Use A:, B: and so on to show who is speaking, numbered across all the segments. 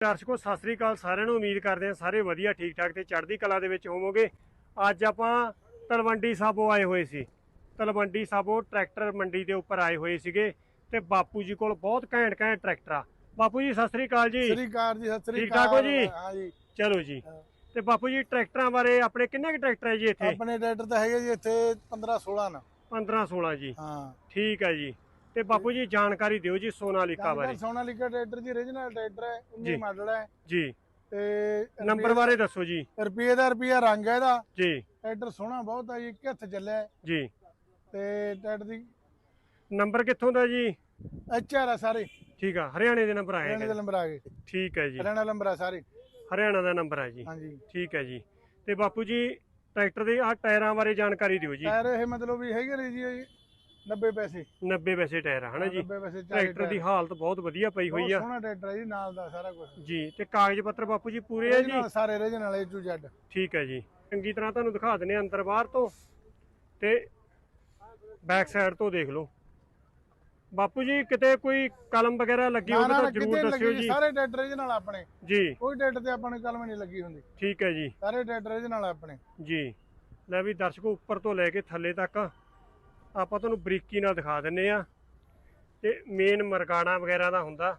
A: ਦਰਸ਼ਕੋ ਸਤਿ ਸ੍ਰੀ ਅਕਾਲ ਸਾਰਿਆਂ ਨੂੰ। ਉਮੀਦ ਕਰਦੇ ਹਾਂ ਸਾਰੇ ਵਧੀਆ ਠੀਕ ਠਾਕ ਤੇ ਚੜ੍ਹਦੀ ਕਲਾ ਦੇ ਵਿੱਚ ਹੋਵੋਗੇ। ਅੱਜ ਆਪਾਂ ਤਲਵੰਡੀ ਸਾਬੋ ਆਏ ਹੋਏ ਸੀ। ਤਲਵੰਡੀ ਸਾਬੋ ਟਰੈਕਟਰ ਮੰਡੀ ਦੇ ਉੱਪਰ ਆਏ ਹੋਏ ਸੀਗੇ ਤੇ ਬਾਪੂ ਜੀ ਕੋਲ ਬਹੁਤ ਘੈਂਟ ਘੈਂਟ ਟਰੈਕਟਰ ਆ। ਬਾਪੂ ਜੀ ਸਤਿ ਸ੍ਰੀ ਅਕਾਲ ਜੀ।
B: ਸ੍ਰੀ ਅਕਾਲ ਜੀ ਸਤਿ ਸ੍ਰੀ
A: ਠੀਕ ਠਾਕ ਹੋ ਜੀ?
B: ਹਾਂ ਜੀ।
A: ਚਲੋ ਜੀ। ਤੇ ਬਾਪੂ ਜੀ ਟਰੈਕਟਰਾਂ ਬਾਰੇ ਆਪਣੇ ਕਿੰਨੇ ਕੁ ਟਰੈਕਟਰ ਹੈ ਜੀ ਇੱਥੇ?
B: ਆਪਣੇ ਟਰੈਕਟਰ ਤਾਂ ਹੈਗੇ ਜੀ ਇੱਥੇ 15 16 ਨਾ।
A: 15 16 ਜੀ।
B: ਹਾਂ।
A: ਠੀਕ ਹੈ ਜੀ। ਤੇ ਬਾਪੂ ਜੀ ਜਾਣਕਾਰੀ ਦਿਓ ਜੀ ਸੋਨਾਲੀਕਾ ਬਾਰੇ।
B: ਸੋਨਾਲੀਕਾ ਟਰੈਕਟਰ ਜੀ origignal ਟਰੈਕਟਰ ਹੈ
A: ਜੀ।
B: 19 ਮਾਡਲ ਹੈ।
A: ਜੀ।
B: ਤੇ
A: ਨੰਬਰ ਬਾਰੇ ਦੱਸੋ ਜੀ।
B: ਰੁਪਏ ਦਾ ਰੁਪਿਆ ਰੰਗ ਹੈ ਇਹਦਾ।
A: ਜੀ।
B: ਟਰੈਕਟਰ ਸੋਹਣਾ ਬਹੁਤ ਹੈ ਜੀ ਇੱਕ ਹੱਥ ਚੱਲਿਆ
A: ਜੀ।
B: ਤੇ ਟਰੈਕਟਰ ਦੀ
A: ਨੰਬਰ ਕਿੱਥੋਂ ਦਾ ਜੀ?
B: ਐਚਆਰ ਆ ਸਾਰੇ।
A: ਠੀਕ ਆ ਹਰਿਆਣੇ ਦੇ ਨੰਬਰ ਆਏ
B: ਹਰਿਆਣੇ ਦੇ ਨੰਬਰ ਆ ਗਏ।
A: ਠੀਕ ਹੈ ਜੀ।
B: ਹਰਿਆਣਾ ਨੰਬਰ ਆ ਸਾਰੇ।
A: ਹਰਿਆਣਾ ਦਾ ਨੰਬਰ ਹੈ ਜੀ।
B: ਹਾਂਜੀ।
A: ਠੀਕ ਹੈ ਜੀ। ਤੇ ਬਾਪੂ ਜੀ ਟਰੈਕਟਰ ਦੇ ਆ ਟਾਇਰਾਂ ਬਾਰੇ ਜਾਣਕਾਰੀ ਦਿਓ ਜੀ।
B: ਟਾਇਰ ਇਹ ਮਤਲਬ ਵੀ ਹੈਗੇ ਨੇ ਜੀ ਇਹ 90 ਪੈਸੇ।
A: 90 ਪੈਸੇ ਟਾਇਰ ਆ ਹਨਾ ਜੀ?
B: 90 ਪੈਸੇ
A: ਟਰੈਕਟਰ ਦੀ ਹਾਲਤ ਬਹੁਤ ਵਧੀਆ ਪਈ ਹੋਈ ਆ।
B: ਸੋਹਣਾ ਟਰੈਕਟਰ ਹੈ ਜੀ ਨਾਲ ਦਾ ਸਾਰਾ ਕੁਝ
A: ਜੀ ਤੇ ਕਾਗਜ਼ ਪੱਤਰ ਬਾਪੂ ਜੀ ਪੂਰੇ ਆ ਜੀ?
B: ਸਾਰੇ origignal A to Z
A: ਠੀਕ ਹੈ ਜੀ। ਚੰਗੀ ਤਰ੍ਹਾਂ ਤੁਹਾਨੂੰ ਦਿਖਾ ਦਿੰਨੇ ਆ ਅੰਦਰ ਬਾਹਰ ਤੋਂ। ਤੇ ਬੈਕ ਸਾਈਡ ਤੋਂ ਦੇਖ ਲਓ। ਬਾਪੂ ਜੀ ਕਿਤੇ ਕੋਈ ਕਲਮ ਵਗੈਰਾ ਲੱਗੀ ਹੋਵੇ ਤਾਂ ਜਰੂਰ ਦੱਸਿਓ
B: ਜੀ।
A: ਜੀ।
B: ਸਾਰੇ ਟਰੈਕਟਰ ਇਹਦੇ ਨਾਲ ਆਪਣੇ।
A: ਜੀ।
B: ਕੋਈ ਟਰੈਕਟਰ ਤੇ ਆਪਾਂ ਨੂੰ ਕਲਮ ਨਹੀਂ ਲੱਗੀ ਹੁੰਦੀ।
A: ਠੀਕ ਹੈ ਜੀ।
B: ਸਾਰੇ ਟਰੈਕਟਰ ਇਹਦੇ ਨਾਲ ਆਪਣੇ।
A: ਜੀ। ਲੈ ਵੀ ਦਰਸ਼ਕੋ ਉੱਪਰ ਤੋਂ ਲੈ ਕੇ ਥੱਲੇ ਤੱਕ। ਆਪਾਂ ਤੁਹਾਨੂੰ ਬਰੀਕੀ ਨਾਲ ਦਿਖਾ ਦਿੰਨੇ ਆ। ਤੇ ਮੇਨ ਮਰਗਾਣਾ ਵਗੈਰਾ ਦਾ ਹੁੰਦਾ।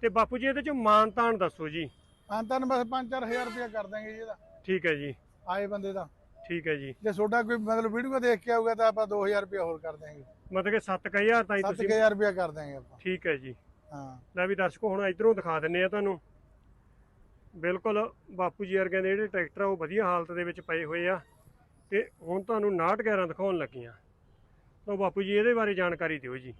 A: ਤੇ ਬਾਪੂ ਜੀ ਇਹਦੇ ਚ ਮਾਨ ਤਾਨ ਦੱਸੋ ਜੀ।
B: ਅੰਤਾਂ ਨੂੰ ਬਸ 5-4000 ਰੁਪਇਆ ਕਰ ਦਾਂਗੇ ਜੀ ਇਹਦਾ।
A: ਠੀਕ ਹੈ ਜੀ।
B: ਆਏ ਬੰਦੇ ਦਾ।
A: ਠੀਕ ਹੈ ਜੀ।
B: ਜੇ ਤੁਹਾਡਾ ਕੋਈ ਮਤਲਬ ਵੀਡੀਓ ਦੇਖ ਕੇ ਆਊਗਾ ਤਾਂ ਆਪਾਂ 2000 ਰੁਪਇਆ ਹੋਰ ਕਰ ਦਾਂਗੇ
A: ਮਤਲਬ ਕਿ 7000 ਤਾਈਂ ਤੁਸੀਂ
B: 7000 ਰੁਪਇਆ ਕਰ ਦਾਂਗੇ ਆਪਾਂ।
A: ਠੀਕ ਹੈ ਜੀ।
B: ਹਾਂ।
A: ਲੈ ਵੀ ਦਰਸ਼ਕੋ ਹੁਣ ਇਧਰੋਂ ਦਿਖਾ ਦਿੰਨੇ ਆ ਤੁਹਾਨੂੰ। ਬਿਲਕੁਲ ਬਾਪੂ ਜੀ ਵਰਗਿਆਂ ਦੇ ਜਿਹੜੇ ਟਰੈਕਟਰ ਆ ਉਹ ਵਧੀਆ ਹਾਲਤ ਦੇ ਵਿੱਚ ਪਏ ਹੋਏ ਆ। ਤੇ ਹੁਣ ਤੁਹਾਨੂੰ 69 ਦਿਖਾਉਣ ਲੱਗੀਆਂ। ਤਾਂ ਬਾਪੂ ਜੀ ਇਹਦੇ ਬਾਰੇ ਜਾਣਕਾਰੀ ਦਿਓ ਜੀ।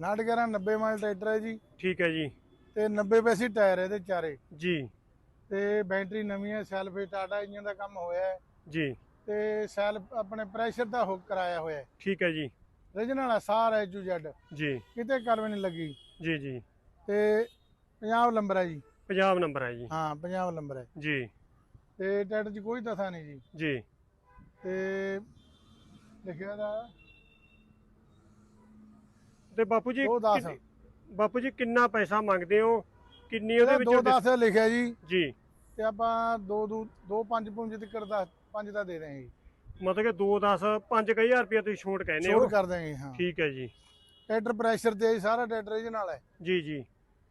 B: 911 90 ਮਾਈਲ ਟਰੈਕਟਰ ਹੈ ਜੀ।
A: ਠੀਕ ਹੈ ਜੀ।
B: ਤੇ 90 ਪੈਸੇ ਟਾਇਰ ਇਹਦੇ ਚਾਰੇ।
A: ਜੀ।
B: ਤੇ ਬੈਟਰੀ ਨਵੀਂ ਹੈ ਸੈਲਫ ਟਾਟਾ ਇੰਜਨ ਦਾ ਕੰਮ ਹੋਇਆ ਹੈ।
A: ਜੀ।
B: ਤੇ ਸੈਲਫ ਆਪਣੇ ਪ੍ਰੈਸ਼ਰ ਦਾ ਹੁੱਕ ਕਰਾਇਆ ਹੋਇਆ ਹੈ।
A: ਠੀਕ ਹੈ ਜੀ।
B: origignal ਆ ਸਾਰਾ A to Z
A: ਜੀ।
B: ਕਿਤੇ ਕਲਮ ਨਹੀਂ ਲੱਗੀ।
A: ਜੀ ਜੀ।
B: ਤੇ 50 ਨੰਬਰ ਹੈ ਜੀ।
A: ਪੰਜਾਬ ਨੰਬਰ ਹੈ ਜੀ।
B: ਹਾਂ 50 ਨੰਬਰ ਹੈ।
A: ਜੀ।
B: ਤੇ ਟਰੈਕਟਰ 'ਚ ਕੋਈ ਦਥਾ ਨਹੀਂ ਜੀ।
A: ਜੀ।
B: ਤੇ ਲਿਖਿਆ ਦਾ
A: ਤੇ ਬਾਪੂ ਜੀ
B: ਦਸ।
A: ਕਿੰਨੀ- ਬਾਪੂ ਜੀ ਕਿੰਨਾ ਪੈਸਾ ਮੰਗਦੇ ਹੋ? ਕਿੰਨੀ ਉਹਦੇ
B: ਦੋ
A: ਵਿੱਚੋਂ
B: ਦਸ ਲਿਖਿਆ ਜੀ।
A: ਜੀ।
B: ਤੇ ਆਪਾਂ ਦੋ ਦੋ ਦੋ ਪੰਜ ਪੁੰਜ ਤੱਕ ਦਾ ਪੰਜ ਦਾ ਦੇ ਦਾਂਗੇ ਜੀ
A: ਮਤਲਬ ਕਿ 2 10 5000 ਰੁਪਏ ਤੁਸੀਂ ਛੋਟ ਕਹਿੰਦੇ ਹੋ।
B: ਛੋੜ ਕਰ ਦਾਂਗੇ ਹਾਂ।
A: ਠੀਕ ਹੈ ਜੀ।
B: ਟਰੈਕਟਰ ਪ੍ਰੈਸ਼ਰ ਤੇ ਹੈ ਜੀ, ਸਾਰਾ ਟਰੈਕਟਰ ਇਹਦੇ ਨਾਲ ਹੈ।
A: ਜੀ ਜੀ।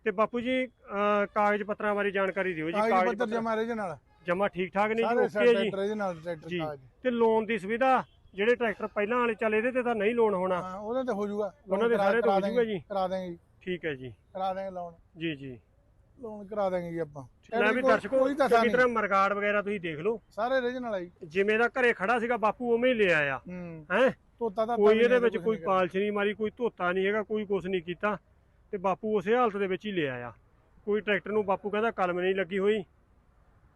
A: ਤੇ ਬਾਪੂ ਜੀ ਅਹ, ਕਾਗਜ਼ ਪੱਤਰਾਂ ਬਾਰੇ ਜਾਣਕਾਰੀ ਦਿਓ ਜੀ
B: ਕਾਗਜ਼ ਪੱਤਰ। ਜਮਾ ਇਹਦੇ ਨਾਲ।
A: ਜਮਾ ਠੀਕ ਠਾਕ ਨਹੀਂ ਜੀ
B: ਸਾਰੇ
A: ਓਕੇ ਜੀ।
B: ਟਰੈਕਟਰ ਇਹਦੇ ਨਾਲ ਟਰੈਕਟਰ
A: ਜੀ ਤੇ ਲੋਨ ਦੀ ਸੁਵਿਧਾ ਜਿਹੜੇ ਟਰੈਕਟਰ ਪਹਿਲਾਂ ਵਾਲੇ ਚੱਲ ਇਹਦੇ ਤੇ ਤਾਂ ਨਹੀਂ ਲੋਨ ਹੋਣਾ।
B: ਹਾਂ ਉਹਦੇ ਤੇ ਹੋ ਜਾਊਗਾ
A: ਉਹਨਾਂ ਦੇ ਸਾਰੇ ਤੇ ਹੋ ਜਾਊਗਾ ਜੀ।
B: ਕਰਾ ਦਾਂਗੇ ਜੀ।
A: ਠੀਕ ਹੈ ਜੀ।
B: ਕਰਾ ਦਾਂਗੇ ਲੋਨ
A: ਜੀ ਜੀ।
B: ਲੋਨ ਕਰਾ ਦਾਂਗੇ ਜੀ ਆਪਾਂ।
A: ਲੈ ਵੀ ਦਰਸ਼ਕੋ ਚੰਗੀ ਤਰ੍ਹਾਂ ਮਰਗਾੜ ਵਗੈਰਾ ਤੁਸੀਂ ਦੇਖ ਲਓ।
B: ਸਾਰੇ origignal ਆ ਜੀ।
A: ਜਿਵੇਂ ਦਾ ਘਰੇ ਖੜਾ ਸੀਗਾ ਬਾਪੂ ਉਵੇਂ ਹੀ ਲੈ ਆਇਆ।
B: ਹੂੰ। ਤੋਤਾ ਦਾ
A: ਕੋਈ ਇਹਦੇ ਵਿੱਚ ਕੋਈ ਪਾਲਸ਼ ਨਹੀਂ ਮਾਰੀ ਕੋਈ ਧੋਤਾ ਨਹੀਂ ਹੈਗਾ ਕੋਈ ਕੁਝ ਨਹੀਂ ਕੀਤਾ। ਤੇ ਬਾਪੂ ਉਸੇ ਹਾਲਤ ਦੇ ਵਿੱਚ ਹੀ ਲੈ ਆਇਆ। ਕੋਈ ਟਰੈਕਟਰ ਨੂੰ ਬਾਪੂ ਕਹਿੰਦਾ ਕਲਮ ਨਹੀਂ ਲੱਗੀ ਹੋਈ।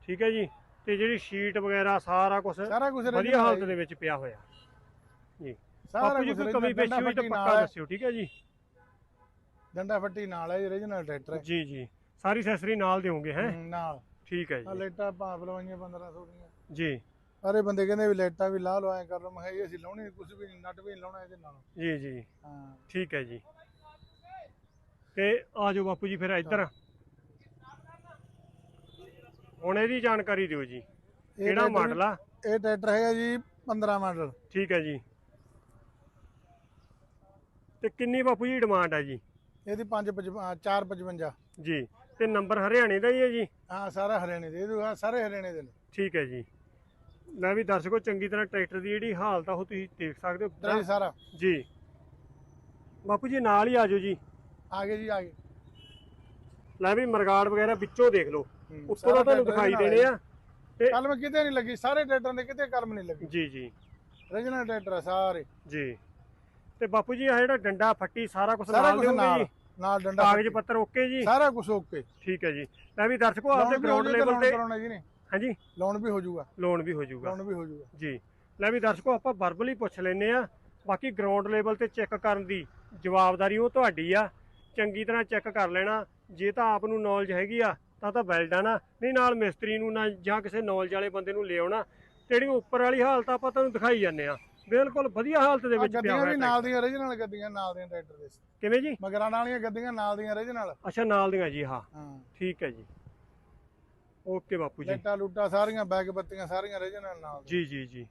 A: ਠੀਕ ਹੈ ਜੀ? ਤੇ ਜਿਹੜੀ ਸ਼ੀਟ ਵਗੈਰਾ ਸਾਰਾ ਕੁਝ
B: ਸਾਰਾ ਕੁਝ
A: ਵਧੀਆ ਹਾਲਤ ਦੇ ਵਿੱਚ ਪਿਆ ਹੋਇਆ। ਜੀ।
B: ਸਾਰਾ ਕੁਝ
A: ਕੋਈ ਕਮੀ ਪੇਸ਼ੀ ਹੋਈ ਤਾਂ ਪੱਕਾ ਦੱਸਿਓ ਠੀਕ ਹੈ ਜੀ?
B: ਡੰਡਾ ਫੱਟੀ ਨਾਲ ਹੈ origignal ਟਰੈਕਟਰ ਹੈ।
A: ਜੀ ਜੀ। ਸਾਰੀ ਅਸੈਸਰੀ ਨਾਲ ਦਿਓਗੇ ਹੈ?
B: ਨਾਲ।
A: ਠੀਕ ਹੈ ਜੀ।
B: ਲਾਈਟਾਂ ਭਾਂਪ ਲਵਾਈਆਂ 1500 ਦੀਆਂ।
A: ਜੀ।
B: ਸਾਰੇ ਬੰਦੇ ਕਹਿੰਦੇ ਵੀ ਲਾਈਟਾਂ ਵੀ ਲਾ ਲਓ ਐ ਕਰ ਲਓ। ਮੈਂ ਜੀ ਅਸੀਂ ਲਾਉਣੀ ਕੁਝ ਵੀ ਨਹੀਂ ਨਟ ਵੀ ਨਹੀਂ ਲਾਉਣਾ ਇਹਦੇ ਨਾਲ।
A: ਜੀ ਜੀ।
B: ਹਾਂ।
A: ਠੀਕ ਹੈ ਜੀ। ਤੇ ਆ ਜਾਓ ਬਾਪੂ ਜੀ ਫਿਰ ਇੱਧਰ। ਹੁਣ ਇਹਦੀ ਜਾਣਕਾਰੀ ਦਿਓ ਜੀ। ਕਿਹੜਾ ਮਾਡਲ ਆ?
B: ਇਹ ਟਰੈਕਟਰ ਹੈਗਾ ਜੀ 15 ਮਾਡਲ।
A: ਠੀਕ ਹੈ ਜੀ। ਤੇ ਕਿੰਨੀ ਬਾਪੂ ਜੀ ਡਿਮਾਂਡ ਆ ਜੀ?
B: ਇਹਦੀ 5 455
A: ਜੀ। ਤੇ ਨੰਬਰ ਹਰਿਆਣੇ ਦਾ ਹੀ ਹੈ ਜੀ?
B: ਹਾਂ ਸਾਰਾ ਹਰਿਆਣੇ ਦੇ। ਇਹਦੇ ਸਾਰੇ ਹਰਿਆਣੇ ਦੇ ਨੇ।
A: ਠੀਕ ਹੈ ਜੀ। ਲੈ ਵੀ ਦਰਸ਼ਕੋ ਚੰਗੀ ਤਰ੍ਹਾਂ ਟਰੈਕਟਰ ਦੀ ਜਿਹੜੀ ਹਾਲਤ ਆ ਉਹ ਤੁਸੀਂ ਦੇਖ ਸਕਦੇ ਹੋ
B: ਸਾਰਾ।
A: ਜੀ। ਬਾਪੂ ਜੀ ਨਾਲ ਹੀ ਆ ਜਾਓ ਜੀ।
B: ਆ ਗਏ ਜੀ ਆ ਗਏ।
A: ਲੈ ਵੀ ਮਰਗਾੜ ਵਗੈਰਾ ਵਿੱਚੋਂ ਦੇਖ ਲਓ। ਉੱਪਰੋਂ
B: ਸਾਰਾ
A: ਤੁਹਾਨੂੰ ਦਿਖਾਈ ਦੇਣੇ ਆ। ਤੇ
B: ਕਲਮ ਕਿਤੇ ਨਹੀਂ ਲੱਗੀ ਸਾਰੇ ਟਰੈਕਟਰਾਂ ਦੇ ਕਿਤੇ ਕਲਮ ਨਹੀਂ ਲੱਗੀ।
A: ਜੀ ਜੀ।
B: Origignal ਟਰੈਕਟਰ ਆ ਸਾਰੇ।
A: ਜੀ। ਤੇ ਬਾਪੂ ਜੀ ਆ ਜਿਹੜਾ ਡੰਡਾ ਫੱਟੀ ਸਾਰਾ ਕੁਝ
B: ਸਾਰਾ
A: ਨਾਲ
B: ਕੁਝ
A: ਦਿਓਗੇ
B: ਨਾਲ।
A: ਜੀ?
B: ਨਾਲ ਡੰਡਾ
A: ਕਾਗਜ਼। ਪੱਤਰ ਓਕੇ ਜੀ?
B: ਸਾਰਾ ਕੁਝ ਓਕੇ।
A: ਠੀਕ ਹੈ ਜੀ। ਲੈ ਵੀ ਦਰਸ਼ਕੋ ਆਪਦੇ ਗਰਾਊਂਡ ਲੈਵਲ ਤੇ
B: ਕਰਾਉਣਾ ਜੀ ਨੇ।
A: ਹਾਂਜੀ?
B: ਲੋਨ ਵੀ ਹੋ ਜਾਊਗਾ।
A: ਲੋਨ ਵੀ ਹੋ ਜਾਊਗਾ।
B: ਲੋਨ ਵੀ ਹੋ ਜਾਊਗਾ।
A: ਜੀ। ਲੈ ਵੀ ਦਰਸ਼ਕੋ ਆਪਾਂ ਵਰਬਲੀ ਪੁੱਛ ਲੈਨੇ ਆ ਬਾਕੀ ਗਰਾਊਂਡ ਲੈਵਲ ਤੇ ਚੈੱਕ ਕਰਨ ਦੀ ਜਵਾਬਦਾਰੀ ਉਹ ਤੁਹਾਡੀ ਆ। ਚੰਗੀ ਤਰ੍ਹਾਂ ਚੈੱਕ ਕਰ ਲੈਣਾ। ਜੇ ਤਾਂ ਆਪ ਨੂੰ ਨੌਲੇਜ ਹੈਗੀ ਆ ਤਾਂ ਤਾਂ ਵੈਲ ਡਨ ਆ ਨਹੀਂ ਨਾਲ ਮਿਸਤਰੀ ਨੂੰ ਨਾ ਜਾਂ ਕਿਸੇ ਨੌਲੇਜ ਵਾਲੇ ਬੰਦੇ ਨੂੰ ਲੈ ਆਉਣਾ ਤੇ ਜਿਹੜੀ ਉੱਪਰ ਵਾਲੀ ਹਾਲਤ ਆਪਾਂ ਤੁਹਾਨੂੰ ਦਿਖਾਈ ਜਾਂਦੇ ਆ। ਬਿਲਕੁਲ ਵਧੀਆ ਹਾਲਤ ਦੇ ਵਿੱਚ ਪਿਆ
B: ਗੱਡੀਆਂ
A: ਹੋਇਆ
B: ਵੀ ਨਾਲ ਦੀਆਂ origignal ਗੱਡੀਆਂ ਨਾਲ ਦੀਆਂ ਟਰੈਕਟਰ ਦੇ।
A: ਕਿਵੇਂ ਜੀ?
B: ਮਗਰਾਂ ਵਾਲੀਆਂ ਗੱਡੀਆਂ ਨਾਲ ਦੀਆਂ origignal
A: ਅੱਛਾ ਨਾਲ ਦੀਆਂ ਜੀ ਹਾਂ। ਠੀਕ ਹੈ ਜੀ। ਓਕੇ ਬਾਪੂ ਜੀ।
B: ਲੈਟਾਂ ਲੂਟਾਂ ਸਾਰੀਆਂ ਬੈਗ ਬੱਤੀਆਂ ਸਾਰੀਆਂ origignal ਨਾਲ।
A: ਜੀ ਜੀ ਜੀ।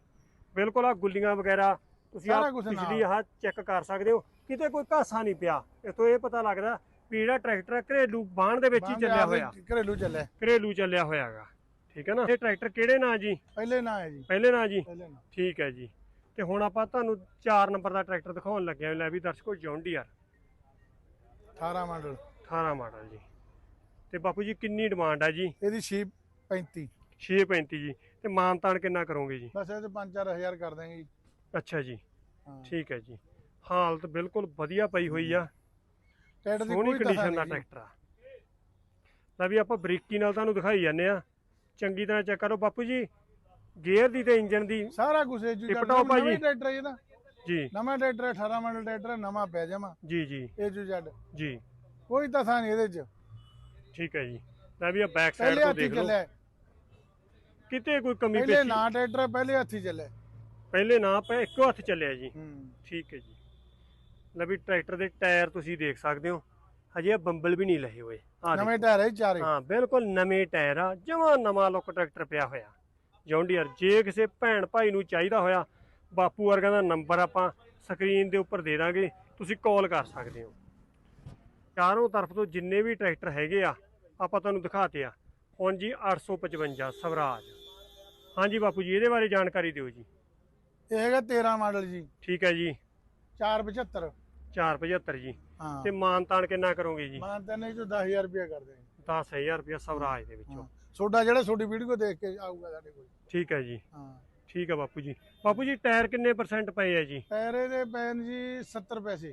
A: ਬਿਲਕੁਲ ਆ ਗੁੱਲੀਆਂ ਵਗੈਰਾ ਤੁਸੀਂ ਆ। ਪਿਛਲੀ ਆਹ ਚੈੱਕ ਕਰ ਸਕਦੇ ਹੋ। ਕਿਤੇ ਕੋਈ ਘਾਸਾ ਨਹੀਂ ਪਿਆ। ਇਤੋਂ ਇਹ ਪਤਾ ਲੱਗਦਾ ਜਿਹੜਾ ਟਰੈਕਟਰ ਘਰੇਲੂ ਬਾਣ ਦੇ ਵਿੱਚ ਹੀ ਚੱਲਿਆ ਹੋਇਆ।
B: ਘਰੇਲੂ ਚੱਲਿਆ।
A: ਘਰੇਲੂ ਚੱਲਿਆ ਹੋਇਆਗਾ ਠੀਕ ਹੈ ਨਾ? ਇਹ ਟਰੈਕਟਰ ਕਿਹੜੇ ਨਾਂ ਜੀ?
B: ਪਹਿਲੇ ਨਾ ਹੈ ਜੀ।
A: ਪਹਿਲੇ ਨਾਂ ਜੀ? ਠੀਕ ਹੈ ਜੀ। ਤੇ ਹੁਣ ਆਪਾਂ ਤੁਹਾਨੂੰ 4 ਨੰਬਰ ਦਾ ਟਰੈਕਟਰ ਦਿਖਾਉਣ ਲੱਗੇ ਹਾਂ। ਲੈ ਵੀ ਦਰਸ਼ਕੋ ਜੌਂਡੀਆਰ
B: 18 ਮਾਡਲ।
A: 18 ਮਾਡਲ ਜੀ। ਤੇ ਬਾਪੂ ਜੀ ਕਿੰਨੀ ਡਿਮਾਂਡ ਆ ਜੀ?
B: ਇਹਦੀ ਸ਼ੀਪ 35
A: 635 ਜੀ। ਤੇ ਮਾਨਤਾਨ ਕਿੰਨਾ ਕਰੋਗੇ ਜੀ?
B: ਬਸ ਇਹ ਤੇ 5-4000 ਕਰ ਦਾਂਗੇ ਜੀ।
A: ਅੱਛਾ ਜੀ। ਠੀਕ ਹੈ ਜੀ। ਹਾਲਤ ਬਿਲਕੁਲ ਵਧੀਆ ਪਈ ਹੋਈ ਆ।
B: ਟਰੈਕਟਰ ਦੀ
A: ਸੋਹਣੀ
B: ਕੋਈ
A: ਕੰਡੀਸ਼ਨ ਦਾ ਟਰੈਕਟਰ ਆ। ਲੈ ਵੀ ਆਪਾਂ ਬਰੀਕੀ ਨਾਲ ਤੁਹਾਨੂੰ ਦਿਖਾਈ ਜਾਂਦੇ ਆ ਚੰਗੀ ਤਰ੍ਹਾਂ ਚੈੱਕ ਕਰੋ ਬਾਪੂ ਜੀ। ਗੇਅਰ ਦੀ ਤੇ ਇੰਜਨ ਦੀ।
B: ਸਾਰਾ ਕੁਝ ਇਹ
A: ਟਿਪ ਟੌਪ ਆ ਜੀ।
B: ਟਰੈਕਟਰ ਹੈ ਇਹਦਾ।
A: ਜੀ।
B: ਨਵਾਂ ਟਰੈਕਟਰ ਹੈ, 18 ਮਾਡਲ ਟਰੈਕਟਰ ਨਵਾਂ ਪਿਆ ਜਮਾ
A: ਜੀ ਜੀ।
B: ਟੂ ਜ਼ੈਡ
A: ਜੀ।
B: ਕੋਈ ਤਾਂ ਨਹੀਂ ਇਹਦੇ ਚ।
A: ਠੀਕ ਹੈ ਜੀ। ਲੈ ਵੀ ਆ ਬੈਕ ਸਾਈਡ
B: ਪਹਿਲੇ
A: ਤੋਂ ਦੇਖ ਲਓ। ਕਿਤੇ ਕੋਈ ਕਮੀ
B: ਪਹਿਲੇ
A: ਪੇਸ਼ੀ
B: ਨਾ ਟਰੈਕਟਰ ਪਹਿਲੇ ਹੱਥੀ ਚੱਲਿਆ
A: ਪਹਿਲੇ ਨਾ ਪਏ ਇੱਕੋ ਹੱਥ ਚੱਲਿਆ ਜੀ। ਠੀਕ ਹੈ ਜੀ। ਲੈ ਵੀ ਟਰੈਕਟਰ ਦੇ ਟਾਇਰ ਤੁਸੀਂ ਦੇਖ ਸਕਦੇ ਹੋ। ਹਜੇ ਬੰਬਲ ਵੀ ਨਹੀਂ ਲਏ ਹੋਏ। ਆ
B: ਨਵੇਂ ਟਾਇਰ ਹੈ ਚਾਰੇ।
A: ਹਾਂ ਬਿਲਕੁਲ ਨਵੇਂ ਟਾਇਰ ਆ। ਜਮਾ ਨਵਾਂ ਲੁੱਕ ਟਰੈਕਟਰ ਪਿਆ ਹੋਇਆ। ਜੌਂਡੀਅਰ ਜੇ ਕਿਸੇ ਭੈਣ ਭਾਈ ਨੂੰ ਚਾਹੀਦਾ ਹੋਇਆ ਬਾਪੂ ਵਰਗਾ ਦਾ ਨੰਬਰ ਆਪਾਂ ਸਕਰੀਨ ਦੇ ਉੱਪਰ ਦੇ ਦਾਂਗੇ। ਤੁਸੀਂ ਕਾਲ ਕਰ ਸਕਦੇ ਹੋ। ਚਾਰੋਂ ਤਰਫ ਤੋਂ ਜਿੰਨੇ ਵੀ ਟਰੈਕਟਰ ਹੈਗੇ ਆ ਆਪਾਂ ਤੁਹਾਨੂੰ ਦਿਖਾਤੇ ਆ। ਹੁਣ ਜੀ 855 ਸਵਰਾਜ। ਹਾਂਜੀ ਬਾਪੂ ਜੀ ਇਹਦੇ ਬਾਰੇ ਜਾਣਕਾਰੀ ਦਿਓ ਜੀ।
B: ਇਹ ਹੈਗਾ 13 ਮਾਡਲ ਜੀ।
A: ਠੀਕ ਹੈ ਜੀ।
B: 475
A: 475 ਜੀ।
B: ਹਾਂ।
A: ਤੇ ਮਾਨਤਾਨ ਕਿੰਨਾ ਕਰੋਗੇ ਜੀ?
B: ਮਾਨ ਤਾਂ ਨਹੀਂ ਜੋ 10000 ਰੁਪਇਆ ਕਰ ਦੇ
A: 10000 ਰੁਪਇਆ ਸਵਰਾਜ ਦੇ ਵਿੱਚੋਂ।
B: ਤੁਹਾਡਾ ਜਿਹੜਾ ਤੁਹਾਡੀ ਵੀਡੀਓ ਦੇਖ ਕੇ ਆਊਗਾ ਸਾਡੇ ਕੋਲ।
A: ਠੀਕ ਹੈ ਜੀ।
B: ਹਾਂ।
A: ਠੀਕ ਹੈ ਬਾਪੂ ਜੀ। ਬਾਪੂ ਜੀ ਟਾਇਰ ਕਿੰਨੇ ਪਰਸੈਂਟ ਪਏ ਆ ਜੀ?
B: ਟਾਇਰ ਇਹਦੇ ਪੈਨ ਜੀ 70 ਪੈਸੇ।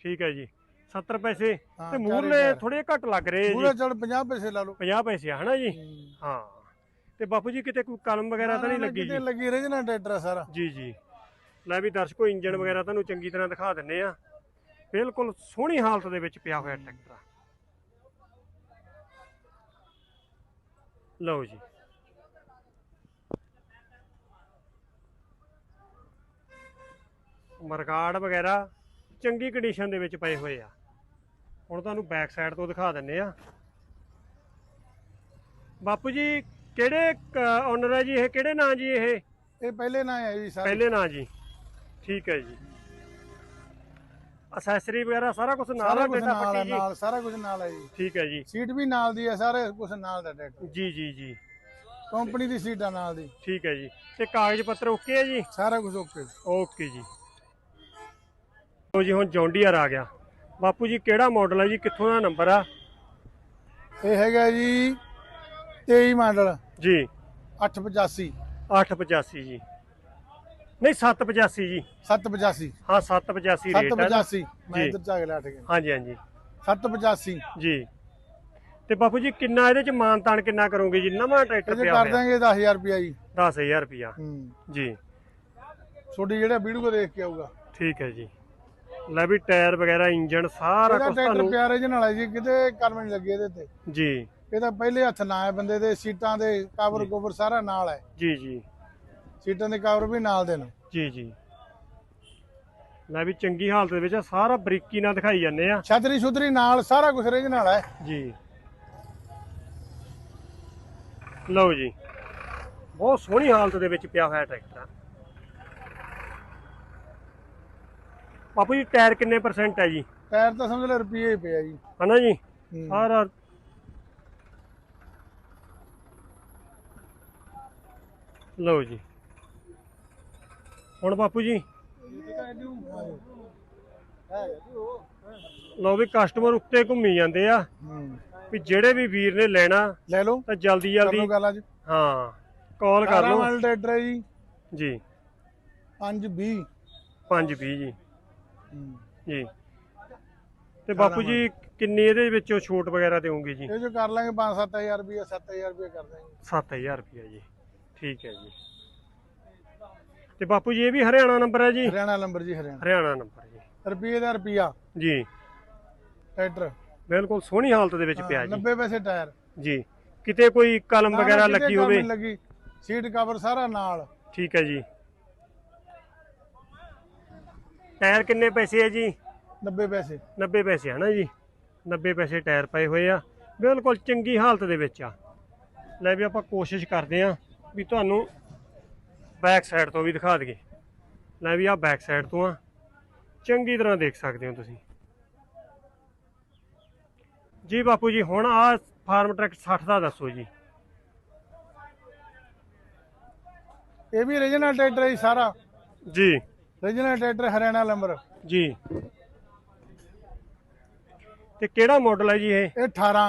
A: ਠੀਕ ਹੈ ਜੀ। 70 ਪੈਸੇ। ਤੇ ਮੂਰਲੇ। ਥੋੜੇ ਘੱਟ ਲੱਗ ਰਹੇ ਜੀ।
B: ਚੜ 50 ਪੈਸੇ ਲਾ ਲਓ।
A: 50 ਪੈਸੇ ਹਨਾ ਜੀ?
B: ਹੂੰ।
A: ਤੇ ਬਾਪੂ ਜੀ ਕਿਤੇ ਕੋਈ ਕਲਮ ਵਗੈਰਾ ਤਾਂ ਨਹੀਂ ਲੱਗੀ
B: ਕਿਤੇ
A: ਜੀ?
B: ਲੱਗੀ original ਟਰੈਕਟਰ ਆ ਸਾਰਾ।
A: ਜੀ ਜੀ। ਲੈ ਵੀ ਦਰਸ਼ਕੋ ਇੰਜਨ ਵਗੈਰਾ ਤੁਹਾਨੂੰ ਚੰਗੀ ਤਰ੍ਹਾਂ ਦਿਖਾ ਦਿੰਨੇ ਆ। ਬਿਲਕੁਲ ਸੋਹਣੀ ਹਾਲਤ ਦੇ ਵਿੱਚ ਪਿਆ ਹੋਇਆ ਟਰੈਕਟਰ ਆ। ਲਓ ਜੀ। ਮਰਗਾੜ ਵਗੈਰਾ ਚੰਗੀ ਕੰਡੀਸ਼ਨ ਦੇ ਵਿੱਚ ਪਏ ਹੋਏ ਆ। ਹੁਣ ਤੁਹਾਨੂੰ ਬੈਕ ਸਾਈਡ ਤੋਂ ਦਿਖਾ ਦਿੰਨੇ ਆ। ਬਾਪੂ ਜੀ ਕਿਹੜੇ ਓਨਰ ਹੈ ਜੀ ਇਹ? ਕਿਹੜੇ ਨਾਂ ਜੀ ਇਹ?
B: ਇਹ ਪਹਿਲੇ ਨਾ ਹੈ ਜੀ ਸਾਰੇ।
A: ਪਹਿਲੇ ਨਾਂ ਜੀ। ਠੀਕ ਹੈ ਜੀ। ਅਸੈਸਰੀ ਵਗੈਰਾ ਸਾਰਾ ਕੁਝ ਨਾਲ
B: ਸਾਰਾ
A: ਹੈ
B: ਕੁਝ
A: ਬੇਟਾ
B: ਨਾਲ ਹੈ
A: ਪੱਟੀ ਜੀ?
B: ਨਾਲ ਸਾਰਾ ਕੁਝ ਨਾਲ ਹੈ ਜੀ।
A: ਠੀਕ ਹੈ ਜੀ।
B: ਸੀਟ ਵੀ ਨਾਲ ਦੀ ਹੈ ਸਾਰੇ ਕੁਝ ਨਾਲ ਦਾ ਟਰੈਕਟਰ
A: ਜੀ ਜੀ ਜੀ।
B: ਕੰਪਨੀ ਦੀ ਸੀਟ ਆ ਨਾਲ ਦੀ।
A: ਠੀਕ ਹੈ ਜੀ। ਤੇ ਕਾਗਜ਼ ਪੱਤਰ ਓਕੇ ਹੈ ਜੀ?
B: ਸਾਰਾ ਕੁਝ ਓਕੇ
A: ਓਕੇ ਜੀ। ਲਓ ਜੀ ਹੁਣ ਜੌਂਡੀਅਰ ਆ ਗਿਆ। ਬਾਪੂ ਜੀ ਕਿਹੜਾ ਮਾਡਲ ਹੈ ਜੀ? ਕਿੱਥੋਂ ਦਾ ਨੰਬਰ ਆ?
B: ਇਹ ਹੈਗਾ ਜੀ 23 ਮਾਡਲ।
A: ਜੀ।
B: 885
A: 885 ਜੀ। ਨਹੀਂ 785 ਜੀ।
B: 785
A: ਹਾਂ 785 ਰੇਟ ਹੈ ਨਾ।
B: 785 ਮੈਂ। ਇੱਧਰ ਜਾ ਕੇ ਲੱਟ ਗਿਆ।
A: ਹਾਂਜੀ ਹਾਂਜੀ।
B: 785
A: ਜੀ। ਤੇ ਬਾਪੂ ਜੀ ਕਿੰਨਾ ਇਹਦੇ ਚ ਮਾਨਤਾਨ ਕਿੰਨਾ ਕਰੋਗੇ ਜੀ? ਨਵਾਂ ਟਰੈਕਟਰ ਪਿਆ
B: ਕਰ ਦਾਂਗੇ 10000 ਰੁਪਿਆ ਜੀ।
A: 10000 ਰੁਪਿਆ
B: ਹੂੰ।
A: ਜੀ।
B: ਤੁਹਾਡੀ ਜਿਹੜਾ ਵੀਡੀਓ ਦੇਖ ਕੇ ਆਊਗਾ।
A: ਠੀਕ ਹੈ ਜੀ। ਲੈ ਵੀ ਟਾਇਰ ਵਗੈਰਾ ਇੰਜਨ ਸਾਰਾ ਕੁਝ
B: ਟਰੈਕਟਰ
A: ਤੁਹਾਨੂੰ
B: ਪਿਆਰੇ ਜਿਹੇ ਨਾਲ ਹੈ ਜੀ ਕਿਤੇ ਕਰਮ ਨਹੀਂ ਲੱਗੀ ਇਹਦੇ ਤੇ।
A: ਜੀ।
B: ਇਹ ਤਾਂ ਪਹਿਲੇ ਹੱਥ ਨਾ ਹੈ ਬੰਦੇ ਦੇ ਸੀਟਾਂ ਦੇ ਕਵਰ ਕੋਵਰ ਸਾਰਾ ਨਾਲ ਹੈ।
A: ਜੀ ਜੀ।
B: ਸੀਟਾਂ ਦੇ ਕਵਰ ਵੀ ਨਾਲ ਦੇ ਨੇ।
A: ਜੀ ਜੀ। ਲੈ ਵੀ ਚੰਗੀ ਹਾਲਤ ਦੇ ਵਿੱਚ ਆ, ਸਾਰਾ ਬਰੀਕੀ ਨਾਲ ਦਿਖਾਈ ਜਾਂਦੇ ਆ।
B: ਛਤਰੀ ਛੁਤਰੀ ਨਾਲ ਸਾਰਾ ਕੁਝ ਰੇਂਜ ਨਾਲ ਹੈ।
A: ਜੀ। ਲਓ ਜੀ। ਬਹੁਤ ਸੋਹਣੀ ਹਾਲਤ ਦੇ ਵਿੱਚ ਪਿਆ ਹੋਇਆ ਟਰੈਕਟਰ ਆ। ਬਾਪੂ ਜੀ ਟਾਇਰ ਕਿੰਨੇ ਪਰਸੈਂਟ ਹੈ ਜੀ?
B: ਟਾਇਰ ਤਾਂ ਸਮਝ ਲੈ ਰੁਪਏ ਹੀ ਪਿਆ ਜੀ।
A: ਹਨਾ ਜੀ?
B: ਹੂੰ।
A: ਸਾਰਾ ਲਓ ਜੀ। ਹੁਣ ਬਾਪੂ ਜੀ। ਲਓ ਵੀ ਕਸਟਮਰ ਉੱਤੇ ਘੁੰਮੀ ਜਾਂਦੇ ਆ। ਵੀ ਜਿਹੜੇ ਵੀ ਵੀਰ ਨੇ ਲੈਣਾ
B: ਲੈ ਲਓ।
A: ਤਾਂ ਜਲਦੀ ਜਲਦੀ
B: ਲਓ ਗੱਲ ਅੱਜ।
A: ਹਾਂ ਕਾਲ ਕਰ ਲਓ।
B: ਵਾਲਾ ਟਰੈਕਟਰ ਹੈ ਜੀ।
A: ਜੀ।
B: 520
A: 520 ਜੀ। ਜੀ। ਤੇ ਬਾਪੂ ਜੀ ਕਿੰਨੀ ਇਹਦੇ ਵਿੱਚੋਂ ਛੋਟ ਵਗੈਰਾ ਦੇਵੋਗੇ ਜੀ?
B: ਇਹ ਜੋ ਕਰ ਲਾਂਗੇ 5-7000 ਰੁਪਏ 7000 ਰੁਪਏ ਕਰ ਦਾਂਗੇ
A: 7000 ਰੁਪਇਆ ਜੀ। ਠੀਕ ਹੈ ਜੀ। ਤੇ ਬਾਪੂ ਜੀ ਇਹ ਵੀ ਹਰਿਆਣਾ ਨੰਬਰ ਹੈ ਜੀ?
B: ਹਰਿਆਣਾ ਨੰਬਰ ਜੀ ਹਰਿਆਣਾ।
A: ਹਰਿਆਣਾ ਨੰਬਰ ਜੀ।
B: ਰੁਪਏ ਦਾ ਰੁਪਿਆ
A: ਜੀ।
B: ਟਰੈਕਟਰ।
A: ਬਿਲਕੁਲ ਸੋਹਣੀ ਹਾਲਤ ਦੇ ਵਿੱਚ ਪਿਆ ਜੀ।
B: 90 ਪੈਸੇ ਟਾਇਰ।
A: ਜੀ। ਕਿਤੇ ਕੋਈ ਕਲਮ ਵਗੈਰਾ ਲੱਗੀ ਹੋਵੇ।
B: ਲੱਗੀ। ਸੀਟ ਕਵਰ ਸਾਰਾ ਨਾਲ।
A: ਠੀਕ ਹੈ ਜੀ। ਟਾਇਰ ਕਿੰਨੇ ਪੈਸੇ ਹੈ ਜੀ?
B: 90 ਪੈਸੇ।
A: 90 ਪੈਸੇ ਹੈ ਨਾ ਜੀ। 90 ਪੈਸੇ ਟਾਇਰ ਪਏ ਹੋਏ ਆ। ਬਿਲਕੁਲ ਚੰਗੀ ਹਾਲਤ ਦੇ ਵਿੱਚ ਆ। ਲੈ ਵੀ ਆਪਾਂ ਕੋਸ਼ਿਸ਼ ਕਰਦੇ ਆ ਵੀ ਤੁਹਾਨੂੰ ਬੈਕ ਸਾਈਡ ਤੋਂ ਵੀ ਦਿਖਾ ਦਈਏ। ਲੈ ਵੀ ਆ ਬੈਕ ਸਾਈਡ ਤੋਂ ਆ। ਚੰਗੀ ਤਰ੍ਹਾਂ ਦੇਖ ਸਕਦੇ ਹੋ ਤੁਸੀਂ। ਜੀ ਬਾਪੂ ਜੀ ਹੁਣ ਆ ਫਾਰਮ ਟਰੈਕ 60 ਦਾ ਦੱਸੋ ਜੀ।
B: ਇਹ ਵੀ ਰੀਜਨਲ ਟਰੈਕਟਰ ਹੈ ਜੀ ਸਾਰਾ।
A: ਜੀ।
B: ਰੀਜਨਲ ਟਰੈਕਟਰ ਹਰਿਆਣਾ ਨੰਬਰ
A: ਜੀ। ਤੇ ਕਿਹੜਾ ਮਾਡਲ ਹੈ ਜੀ ਇਹ?
B: ਇਹ 18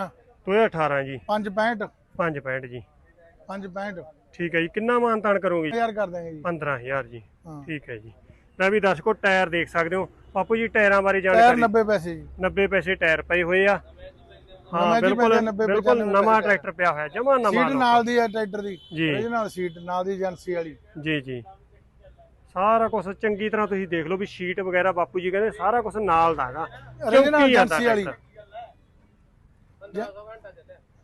A: 2018 ਜੀ।
B: 565
A: 565 ਜੀ।
B: 565
A: ਠੀਕ ਹੈ ਜੀ ਕਿੰਨਾ ਮਾਨਤਾਨ ਕਰੋਗੇ ਜੀ?
B: ਕਰ ਦਾਂਗੇ ਜੀ।
A: 15000 ਜੀ।
B: ਹਾਂ।
A: ਠੀਕ ਹੈ ਜੀ। ਲੈ ਵੀ ਦਰਸ਼ਕੋ ਟਾਇਰ ਦੇਖ ਸਕਦੇ ਹੋ। ਬਾਪੂ ਜੀ ਟਾਇਰਾਂ ਬਾਰੇ
B: ਟਾਇਰ
A: ਜਾਣਕਾਰੀ
B: 90 ਪੈਸੇ ਜੀ।
A: 90 ਪੈਸੇ ਟਾਇਰ ਪਏ ਹੋਏ ਆ। ਹਾਂ
B: ਨਵਾਂ ਜੀ
A: ਬਿਲਕੁਲ
B: ਪੈਸੇ 90
A: ਬਿਲਕੁਲ
B: 95
A: ਨਵਾਂ
B: ਪੈਸੇ।
A: ਟਰੈਕਟਰ ਪਿਆ ਹੋਇਆ ਜਮਾ ਨਵਾਂ
B: ਸੀਟ ਨਾਲ ਦੀ ਹੈ ਟਰੈਕਟਰ ਦੀ।
A: ਜੀ।
B: ਰੀਜਨਲ ਸੀਟ ਨਾਲ ਦੀ ਏਜੰਸੀ ਵਾਲੀ।
A: ਜੀ ਜੀ। ਸਾਰਾ ਕੁਝ ਚੰਗੀ ਤਰ੍ਹਾਂ ਤੁਸੀਂ ਦੇਖ ਲਓ ਵੀ ਸ਼ੀਟ ਵਗੈਰਾ ਬਾਪੂ ਜੀ ਕਹਿੰਦੇ ਸਾਰਾ ਕੁਝ ਨਾਲ ਦਾ ਹੈਗਾ।
B: Original
A: ਚੌਂਕੀ
B: ਏਜੰਸੀ ਵਾਲੀ।
A: ਟਰੈਕਟਰ।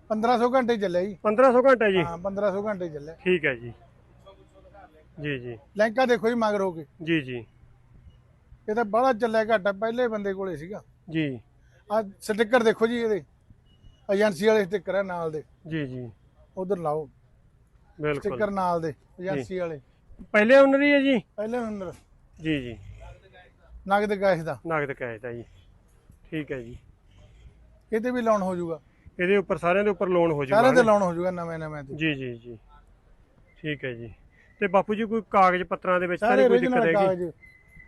B: 1500 ਘੰਟੇ ਚੱਲਿਆ ਜੀ।
A: 1500 ਘੰਟਾ ਜੀ?
B: ਹਾਂ 1500 ਘੰਟੇ ਚੱਲਿਆ
A: ਠੀਕ ਹੈ ਜੀ। ਜੀ ਜੀ।
B: ਲੈਂਕਾ ਦੇਖੋ ਜੀ ਮਗਰ ਹੋ ਕੇ।
A: ਜੀ ਜੀ।
B: ਇਹ ਤਾਂ ਬੜਾ ਚੱਲਿਆ ਘੱਟ ਆ ਪਹਿਲੇ ਬੰਦੇ ਕੋਲੇ ਸੀਗਾ।
A: ਜੀ।
B: ਆ ਸਟicker ਦੇਖੋ ਜੀ ਇਹਦੇ। ਏਜੰਸੀ ਵਾਲੇ ਸਟicker ਹੈ ਨਾਲ ਦੇ।
A: ਜੀ ਜੀ।
B: ਉਧਰ ਲਾਓ।
A: ਬਿਲਕੁਲ।
B: ਸਟicker ਨਾਲ ਦੇ ਏਜੰਸੀ ਵਾਲੇ।
A: ਪਹਿਲੇ ਓਨਰ ਹੀ ਹੈ ਜੀ?
B: ਪਹਿਲੇ ਹੁੰਦਰ
A: ਜੀ ਜੀ।
B: ਨਗਦ ਕੈਸ਼ ਦਾ।
A: ਨਗਦ ਕੈਸ਼ ਦਾ ਜੀ। ਠੀਕ ਹੈ ਜੀ।
B: ਇਹ ਤੇ ਵੀ ਲਾਉਣ ਹੋ ਜਾਊਗਾ।
A: ਇਹਦੇ ਉੱਪਰ ਸਾਰਿਆਂ ਦੇ ਉੱਪਰ ਲੋਨ ਹੋ
B: ਸਾਰਿਆਂ
A: ਜਾਊਗਾ
B: ਤੇ ਲਾਉਣ ਹੋ ਜਾਊਗਾ ਨਵੇਂ ਨਵੇਂ ਤੇ।
A: ਜੀ ਜੀ ਜੀ। ਠੀਕ ਹੈ ਜੀ। ਤੇ ਬਾਪੂ ਜੀ ਕੋਈ ਕਾਗਜ਼ ਪੱਤਰਾਂ ਦੇ ਵਿੱਚ ਤਾਂ ਨਹੀਂ ਕੋਈ ਦਿੱਕਤ ਹੈਗੀ?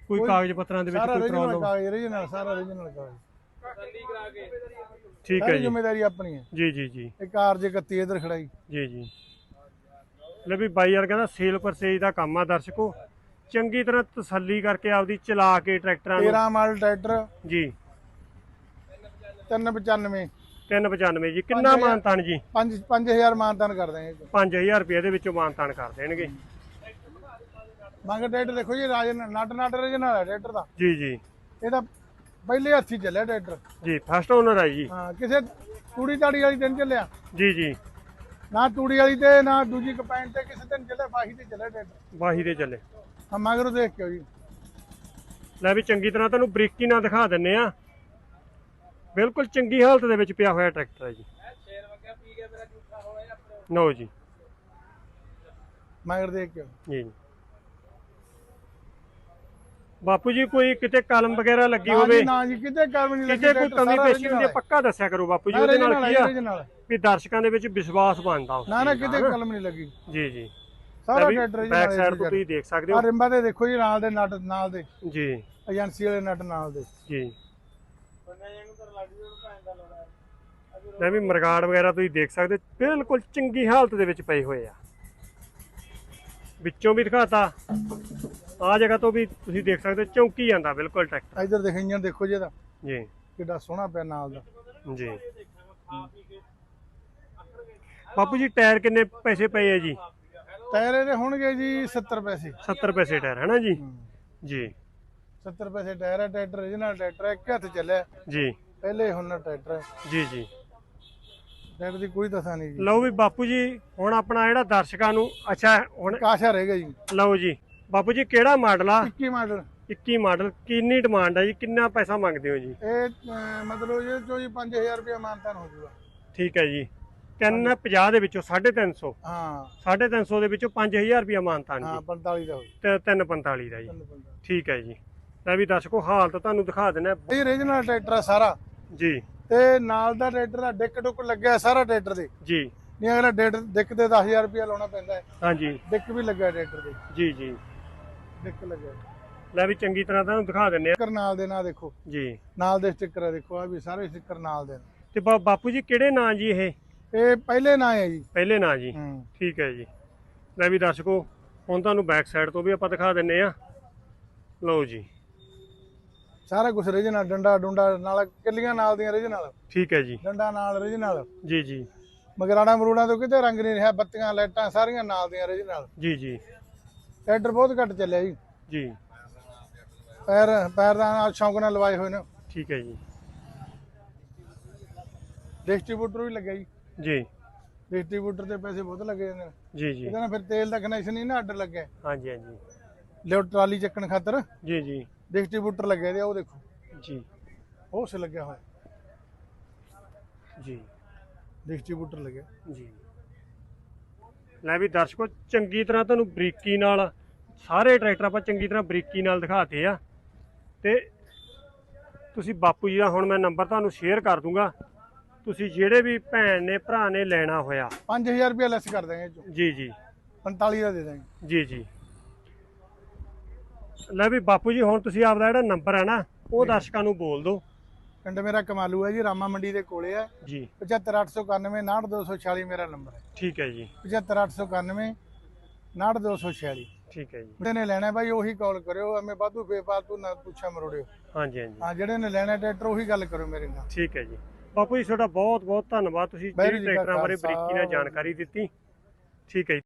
A: ਕੋਈ ਕਾਗਜ਼ ਪੱਤਰਾਂ ਦੇ ਵਿੱਚ ਕੋਈ ਪ੍ਰੋਬਲਮ
B: ਕਾਗਜ਼ original ਸਾਰਾ original ਕਾਗਜ਼।
A: ਠੀਕ ਹੈ ਜੀ।
B: ਜ਼ਿੰਮੇਵਾਰੀ ਆਪਣੀ ਹੈ।
A: ਜੀ ਜੀ ਜੀ।
B: ਇਹ ਕਾਰ ਜੇ 31 ਇਧਰ ਖੜਾਈ।
A: ਜੀ ਜੀ। ਲੈ ਵੀ ਬਾਈ ਯਾਰ ਕਹਿੰਦਾ ਸੇਲ ਪਰਚੇਜ ਦਾ ਕੰਮ ਆ ਦਰਸ਼ਕੋ। ਚੰਗੀ ਤਰ੍ਹਾਂ ਤਸੱਲੀ ਕਰਕੇ ਆਪਦੀ ਚਲਾ ਕੇ ਟਰੈਕਟਰਾਂ ਨੂੰ
B: 13 ਮਾਡਲ ਟਰੈਕਟਰ।
A: ਜੀ।
B: 395
A: 395 ਜੀ। ਕਿੰਨਾ। ਮਾਨਤਾਨ ਜੀ?
B: 5 5000 ਮਾਨਤਾਨ ਕਰ ਦਾਂਗੇ
A: 5000 ਰੁਪਏ ਦੇ ਵਿੱਚੋਂ ਮਾਨਤਾਨ ਕਰ ਦੇਣਗੇ।
B: ਮੰਗ ਟਰੈਕਟਰ ਦੇਖੋ ਜੀ ਰਾਜਨ ਨਟ ਨਟ original ਹੈ ਟਰੈਕਟਰ ਦਾ।
A: ਜੀ ਜੀ।
B: ਇਹ ਤਾਂ ਪਹਿਲੇ ਹੱਥੀ ਚੱਲਿਆ ਟਰੈਕਟਰ।
A: ਜੀ ਫਸਟ ਓਨਰ ਹੈ ਜੀ।
B: ਹਾਂ ਕਿਸੇ ਤੂੜੀ ਤਾੜੀ ਵਾਲੀ ਦਿਨ ਚੱਲਿਆ।
A: ਜੀ ਜੀ।
B: ਨਾ ਤੂੜੀ ਵਾਲੀ ਤੇ ਨਾ ਦੂਜੀ ਕਪੈਂਟ ਤੇ ਕਿਸੇ ਦਿਨ ਚੱਲਿਆ ਫਾਹੀ ਤੇ ਚੱਲਿਆ ਟਰੈਕਟਰ।
A: ਵਾਹੀ ਦੇ ਚੱਲੇ।
B: ਹਾਂ ਮਗਰੋਂ ਦੇਖ ਕੇ ਜੀ।
A: ਲੈ ਵੀ ਚੰਗੀ ਤਰ੍ਹਾਂ ਤੁਹਾਨੂੰ ਬਰੀਕੀ ਨਾਲ ਦਿਖਾ ਦਿੰਨੇ ਆ। ਬਿਲਕੁਲ ਚੰਗੀ ਹਾਲਤ ਦੇ ਵਿੱਚ ਪਿਆ ਹੋਇਆ ਟਰੈਕਟਰ ਹੈ ਜੀ। ਨੋ ਜੀ।
B: ਮਗਰ ਦੇਖ ਕੇ
A: ਜੀ ਜੀ। ਬਾਪੂ ਜੀ ਕੋਈ ਕਿਤੇ ਕਲਮ ਵਗੈਰਾ ਲੱਗੀ ਹੋਵੇ
B: ਜੀ ਨਾ ਜੀ ਕਿਤੇ ਕਰਮ ਨਹੀਂ ਲੱਗੀ
A: ਕਿਤੇ ਕੋਈ ਕਮੀ ਪੇਸ਼ੀ ਹੁੰਦੀ ਪੱਕਾ ਦੱਸਿਆ ਕਰੋ ਬਾਪੂ ਜੀ। ਉਹਦੇ ਨਾਲ ਕੀ ਆ। ਵੀ ਦਰਸ਼ਕਾਂ ਦੇ ਵਿੱਚ ਵਿਸ਼ਵਾਸ ਬਣਦਾ ਉਸ
B: ਨਾ ਨਾ
A: ਦਾ,
B: ਕਿਤੇ? ਕਲਮ ਨਹੀਂ ਲੱਗੀ।
A: ਜੀ ਜੀ।
B: ਸਾਰਾ ਟਰੈਕਟਰ
A: ਬੈਕ ਸਾਈਡ ਤੋਂ ਤੁਸੀਂ ਦੇਖ ਸਕਦੇ
B: ਆ
A: ਹੋ
B: ਰਿੰਬਾਂ ਤੇ ਦੇਖੋ ਜੀ ਨਾਲ ਦੇ ਨਟ ਨਾਲ ਦੇ।
A: ਜੀ।
B: ਏਜੰਸੀ ਵਾਲੇ ਨਟ ਨਾਲ ਦੇ।
A: ਜੀ। ਲੈ ਵੀ ਮਰਗਾੜ ਵਗੈਰਾ ਤੁਸੀਂ ਦੇਖ ਸਕਦੇ ਬਿਲਕੁਲ ਚੰਗੀ ਹਾਲਤ ਦੇ ਵਿੱਚ ਪਏ ਹੋਏ ਆ। ਵਿੱਚੋਂ ਵੀ ਦਿਖਾਤਾ। ਆ ਜਗ੍ਹਾ ਤੋਂ ਵੀ ਤੁਸੀਂ ਦੇਖ ਸਕਦੇ ਚੌਂਕੀ ਜਾਂਦਾ ਬਿਲਕੁਲ ਟਰੈਕਟਰ।
B: ਇਧਰ ਦੇਖ ਇੰਜਨ ਦੇਖੋ ਜੀ ਇਹਦਾ।
A: ਜੀ।
B: ਕਿੱਡਾ ਸੋਹਣਾ ਪਿਆ ਨਾਲ ਦਾ।
A: ਜੀ। ਬਾਪੂ ਜੀ ਟਾਇਰ ਕਿੰਨੇ ਪੈਸੇ ਪਏ ਆ ਜੀ?
B: ਟਾਇਰ ਇਹਦੇ ਹੋਣਗੇ ਜੀ 70 ਪੈਸੇ।
A: 70 ਪੈਸੇ ਟਾਇਰ ਹੈ ਨਾ ਜੀ? ਜੀ।
B: 70 ਪੈਸੇ ਟਾਇਰ ਹੈ ਟਰੈਕਟਰ original ਟਰੈਕਟਰ ਇੱਕ ਹੱਥ ਚੱਲਿਆ।
A: ਜੀ।
B: ਪਹਿਲੇ ਹੁਨਰ ਟਰੈਕਟਰ ਹੈ।
A: ਜੀ ਜੀ।
B: ਟਰੈਕਟਰ ਦੀ ਕੋਈ ਦਸਾ ਨਹੀਂ ਜੀ।
A: ਲਓ ਵੀ ਬਾਪੂ ਜੀ ਹੁਣ ਆਪਣਾ ਜਿਹੜਾ ਦਰਸ਼ਕਾਂ ਨੂੰ ਅੱਛਾ ਹੁਣ
B: ਕਾਸ਼ਾ ਰਹੇਗਾ ਜੀ।
A: ਲਓ ਜੀ ਬਾਪੂ ਜੀ ਕਿਹੜਾ ਮਾਡਲ ਆ?
B: 21 ਮਾਡਲ।
A: 21 ਮਾਡਲ ਕਿੰਨੀ ਡਿਮਾਂਡ ਹੈ ਜੀ? ਕਿੰਨਾ ਪੈਸਾ ਮੰਗਦੇ ਹੋ ਜੀ?
B: ਇਹ ਅਹ, ਮਤਲਬ ਇਹ ਚੋ ਜੀ 5000 ਰੁਪਏ ਮਾਨਤਾਨ ਹੋ ਜਾਊਗਾ
A: ਠੀਕ ਹੈ ਜੀ। 350 ਦੇ ਵਿੱਚੋਂ 350
B: ਹਾਂ।
A: 350 ਦੇ ਵਿੱਚੋਂ 5000 ਰੁਪਇਆ ਮਾਨਤਾਨ
B: ਹਾਂ
A: ਜੀ
B: 45 ਦਾ ਹੋ
A: ਤੇ 345 ਦਾ ਜੀ। ਠੀਕ ਹੈ ਜੀ। ਲੈ ਵੀ ਦਰਸ਼ਕੋ ਹਾਲਤ ਤੁਹਾਨੂੰ ਦਿਖਾ ਦਿੰਦੇ
B: ਇਹ original ਟਰੈਕਟਰ ਹੈ ਸਾਰਾ।
A: ਜੀ।
B: ਤੇ ਨਾਲ ਦਾ ਟਰੈਕਟਰ ਦਾ ਡਿੱਕ ਡੁੱਕ ਲੱਗਿਆ ਸਾਰਾ ਟਰੈਕਟਰ ਦੇ।
A: ਜੀ।
B: ਨਹੀਂ ਅਗਲਾ ਡਿੱਕ ਡਿੱਕ ਤੇ 10000 ਰੁਪਏ ਲਾਉਣਾ ਪੈਂਦਾ ਹੈ।
A: ਹਾਂਜੀ।
B: ਡਿੱਕ ਵੀ ਲੱਗਾ ਟਰੈਕਟਰ ਦੇ।
A: ਜੀ ਜੀ।
B: ਡਿੱਕ ਲੱਗਿਆ।
A: ਲੈ ਵੀ ਚੰਗੀ ਤਰ੍ਹਾਂ ਤੁਹਾਨੂੰ ਦਿਖਾ ਦਿੰਦੇ ਆ
B: ਸਟicker ਨਾਲ ਦੇ ਨਾ ਦੇਖੋ।
A: ਜੀ।
B: ਨਾਲ ਦੇ ਸਟicker ਆ ਦੇਖੋ ਆ ਵੀ ਸਾਰੇ ਸਟicker ਨਾਲ ਦੇ ਨੇ।
A: ਤੇ ਬਾ- ਬਾਪੂ ਜੀ ਕਿਹੜੇ ਨਾਂ ਜੀ ਇਹ?
B: ਇਹ ਪਹਿਲੇ ਨਾਂ ਹੈ ਜੀ।
A: ਪਹਿਲੇ ਨਾਂ ਜੀ।
B: ਹੂੰ।
A: ਠੀਕ ਹੈ ਜੀ। ਲੈ ਵੀ ਦਰਸ਼ਕੋ ਹੁਣ ਤੁਹਾਨੂੰ ਬੈਕ ਸਾਈਡ ਤੋਂ ਵੀ ਆਪਾਂ ਦਿਖਾ ਦਿੰਨੇ ਆ ਲਓ ਜੀ।
B: ਸਾਰਾ ਕੁਝ original ਡੰਡਾ ਡੁੰਡਾ ਨਾਲ ਕਿੱਲੀਆਂ ਨਾਲ ਦੀਆਂ original
A: ਠੀਕ ਹੈ ਜੀ।
B: ਡੰਡਾ ਨਾਲ original
A: ਜੀ ਜੀ।
B: ਮਗਰਾਣਾ ਮਰੂਣਾ ਤੋਂ ਕਿਤੇ ਰੰਗ ਨਹੀਂ ਰਿਹਾ ਬੱਤੀਆਂ ਲਾਈਟਾਂ ਸਾਰੀਆਂ ਨਾਲ ਦੀਆਂ original
A: ਜੀ ਜੀ।
B: ਟਰੈਕਟਰ ਬਹੁਤ ਘੱਟ ਚੱਲਿਆ ਜੀ।
A: ਜੀ।
B: ਪੈਰ ਪੈਰ ਦਾ ਨਾਲ ਸ਼ੌਂਕ ਨਾਲ ਲਵਾਏ ਹੋਏ ਨੇ।
A: ਠੀਕ ਹੈ ਜੀ।
B: ਡਿਸਟ੍ਰੀਬਿਊਟਰ ਵੀ ਲੱਗਿਆ ਜੀ।
A: ਜੀ।
B: ਡਿਸਟ੍ਰੀਬਿਊਟਰ ਤੇ ਪੈਸੇ ਬਹੁਤ ਲੱਗੇ ਜਾਂਦੇ ਨੇ।
A: ਜੀ ਜੀ।
B: ਇਹਦੇ ਨਾਲ ਫਿਰ ਤੇਲ ਦਾ ਕਨੈਕਸ਼ਨ ਨਹੀਂ ਨਾ ਅੱਡ ਲੱਗਿਆ।
A: ਹਾਂਜੀ ਹਾਂਜੀ।
B: ਲਿਓ ਟਰਾਲੀ ਚੱਕਣ ਖਾਤਰ।
A: ਜੀ ਜੀ।
B: ਡਿਸਟ੍ਰੀਬਿਊਟਰ ਲੱਗਿਆ ਦੇ ਉਹ ਦੇਖੋ।
A: ਜੀ।
B: ਉਹ ਸੇ ਲੱਗਿਆ ਹੋਇਆ।
A: ਜੀ।
B: ਡਿਸਟ੍ਰੀਬਿਊਟਰ ਲੱਗਿਆ
A: ਜੀ। ਲੈ ਵੀ ਦਰਸ਼ਕੋ ਚੰਗੀ ਤਰ੍ਹਾਂ ਤੁਹਾਨੂੰ ਬਰੀਕੀ ਨਾਲ ਸਾਰੇ ਟਰੈਕਟਰ ਆਪਾਂ ਚੰਗੀ ਤਰ੍ਹਾਂ ਬਰੀਕੀ ਨਾਲ ਦਿਖਾਤੇ ਆ। ਤੇ ਤੁਸੀਂ ਬਾਪੂ ਜੀ ਦਾ ਹੁਣ ਮੈਂ ਨੰਬਰ ਤੁਹਾਨੂੰ ਸ਼ੇਅਰ ਕਰ ਦੂੰਗਾ। ਤੁਸੀਂ ਜਿਹੜੇ ਵੀ ਭੈਣ ਨੇ ਭਰਾ ਨੇ ਲੈਣਾ ਹੋਇਆ।
B: 5000 ਰੁਪਏ ਲੈਸ ਕਰ ਦਾਂਗੇ।
A: ਜੀ। ਜੀ
B: 45 ਦਾ ਦੇ ਦਾਂਗੇ
A: ਜੀ ਜੀ। ਲੈ ਵੀ ਬਾਪੂ ਜੀ ਹੁਣ ਤੁਸੀਂ ਆਪਦਾ ਜਿਹੜਾ ਨੰਬਰ ਹੈ ਨਾ ਉਹ ਦਰਸ਼ਕਾਂ ਨੂੰ ਬੋਲ ਦਿਓ।
B: ਪਿੰਡ ਮੇਰਾ ਕਮਾਲੂ ਹੈ ਜੀ ਰਾਮਾ ਮੰਡੀ ਦੇ ਕੋਲੇ ਹੈ।
A: ਜੀ।
B: 75891 69246 ਮੇਰਾ ਨੰਬਰ ਹੈ।
A: ਠੀਕ ਹੈ ਜੀ।
B: 75891 69246
A: ਠੀਕ ਹੈ ਜੀ।
B: ਜਿਹੜੇ ਨੇ ਲੈਣਾ ਬਾਈ ਉਹੀ ਕਾਲ ਕਰਿਓ ਐਵੇਂ ਵਾਧੂ ਬੇਫਾਲਤੂ ਨਾ ਪੁੱਛਾ ਮਰੋੜਿਓ
A: ਹਾਂਜੀ ਹਾਂਜੀ।
B: ਹਾਂ ਜਿਹੜੇ ਨੇ ਲੈਣਾ ਟਰੈਕਟਰ ਉਹੀ ਗੱਲ ਕਰੋ ਮੇਰੇ ਨਾਲ।
A: ਠੀਕ ਹੈ ਜੀ। ਬਾਪੂ ਜੀ ਤੁਹਾਡਾ ਬਹੁਤ ਬਹੁਤ ਧੰਨਵਾਦ। ਤੁਸੀਂ ਜਿਹੜੀ ਟਰੈਕਟਰਾਂ ਬਾਰੇ ਬਰੀਕੀ ਨਾਲ ਜਾਣਕਾਰੀ ਦਿੱਤੀ। ਠੀਕ ਹੈ